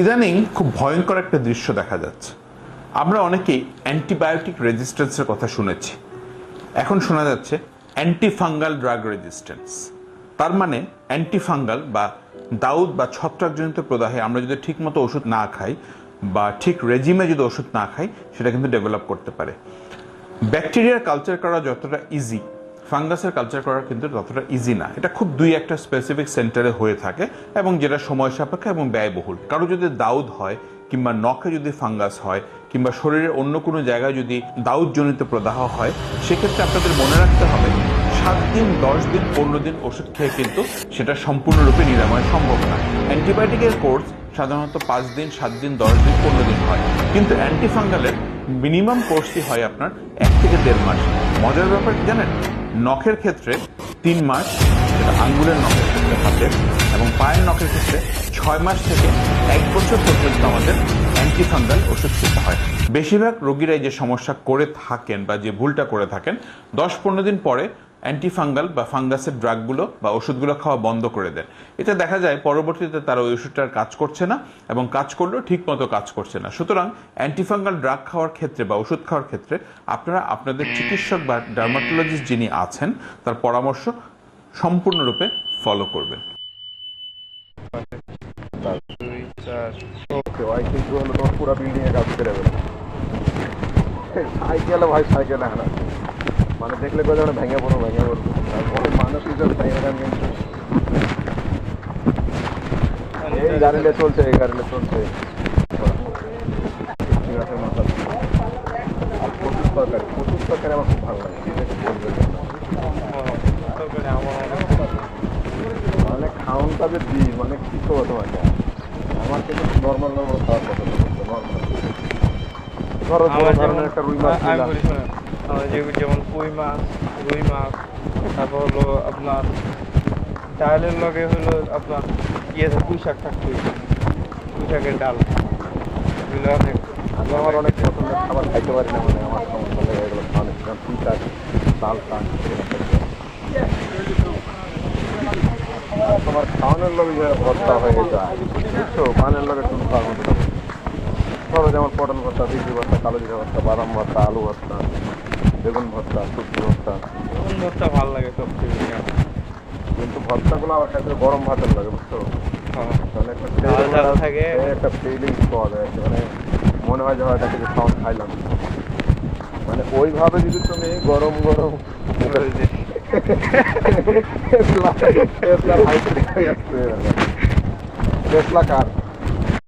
ইদানিং খুব ভয়ঙ্কর একটা দৃশ্য দেখা যাচ্ছে। আমরা অনেকেই অ্যান্টিবায়োটিক রেজিস্ট্যান্সের কথা শুনেছি। এখন শোনা যাচ্ছে অ্যান্টিফাঙ্গাল ড্রাগ রেজিস্ট্যান্স। তার মানে অ্যান্টিফাঙ্গাল বা দাউদ বা ছত্রাকজনিত প্রদাহে আমরা যদি ঠিকমতো ওষুধ না খাই বা ঠিক রেজিমে যদি ওষুধ না খাই, সেটা কিন্তু ডেভেলপ করতে পারে। ব্যাকটেরিয়ার কালচার করা যতটা ইজি ফাঙ্গাসের কালচার করা কিন্তু ততটা ইজি না। এটা খুব দুই একটা স্পেসিফিক সেন্টারে হয়ে থাকে এবং যেটা সময় সাপেক্ষ এবং ব্যয়বহুল। কারও যদি দাউদ হয় কিংবা নখে যদি ফাঙ্গাস হয় কিংবা শরীরের অন্য কোনো জায়গায় যদি দাউদজনিত প্রদাহ হয়, সেক্ষেত্রে আপনাদের মনে রাখতে হবে, সাত দিন, দশ দিন, পনেরো দিন ওষুধ খেয়ে কিন্তু সেটা সম্পূর্ণরূপে নিরাময় সম্ভব না। অ্যান্টিবায়োটিকের কোর্স সাধারণত পাঁচ দিন, সাত দিন, দশ দিন, পনেরো দিন হয়। কিন্তু অ্যান্টিফাঙ্গালের মিনিমাম কোর্সটি হয় আপনার এক থেকে দেড় মাস। মজার ব্যাপার জানেন? নখের ক্ষেত্রে তিন মাস আঙ্গুলের নখের ক্ষেত্রে হাতের এবং পায়ের নখের ক্ষেত্রে ছয় মাস থেকে এক বছর পর্যন্ত আমাদের অ্যান্টিফাঙ্গাল ওষুধ খেতে হয়। বেশিরভাগ রোগীরাই যে সমস্যা করে থাকেন বা যে ভুলটা করে থাকেন, দশ পনেরো দিন পরে অ্যান্টিফাঙ্গাল বা ফাঙ্গাসের ড্রাগগুলো বা ওষুধগুলো খাওয়া বন্ধ করে দেন। এতে দেখা যায় পরবর্তীতে তারা ওই ওষুধটার কাজ করছে না এবং কাজ করলেও ঠিক মতো কাজ করছে না। সুতরাং অ্যান্টিফাঙ্গাল ড্রাগ খাওয়ার ক্ষেত্রে বা ওষুধ খাওয়ার ক্ষেত্রে আপনারা আপনাদের চিকিৎসক বা ডার্মাটোলজিস্ট যিনি আছেন, তার পরামর্শ সম্পূর্ণরূপে ফলো করবেন। পুরো ভাই সাইকেল হ্যাঁ মানে দেখলে কোথাও যেন ভেঙে পড়ো, ভেঙে পড়ব তারপরে মানুষ হিসেবে ভেঙে দেন কিন্তু এই গাড়িলে চলছে, এই গাড়িলে চলছে। আমার খুব ভালো লাগে। মানে খাওনটা যে মানে কি করব তোমাকে? আমার কিন্তু নর্মাল নর্মাল খাওয়ার কথা নর্মাল ধরো ধরনের একটা রুই মাছ আমি বলি শোনেন যেমন কই মাছ রুই মাছ তারপর হলো আপনার ডালের লগে হলো আপনার ইয়ে পুঁই শাক থাকতো। পুঁই শাকের ডাল। এগুলো অনেক আমি আমার অনেক পছন্দের খাবার খাইতে পারি না মানে আমার সমস্যা হয়ে এগুলো খাওয়ানো যেমন পুঁই শাক ডাল শাক তোমার খাওয়ানোর লগে ভর্তা হয়ে যায় বুঝছ? পানের লগে তুমি খাওয়ার মতো লাগে। ধরো যেমন পটল ভর্তা ভিজি ভর্তা কালো জিরা ভর্তা বাদাম ভর্তা আলু ভর্তা বেগুন ভর্তা সবজি ভর্তা কোন ভর্তা ভালো লাগে সবচেয়ে? কিন্তু ভর্তাগুলো আমার কাছে গরম ভাতের লাগে বুঝছ হ্যাঁ। একটা থাকে। একটা ফিলিংস পাওয়া যায় মানে মনে হয় যে হয়তো কিছু খাওয়ান খাইলাম মানে ওইভাবে যদি তুমি গরম গরম হয়ে টেসলা কার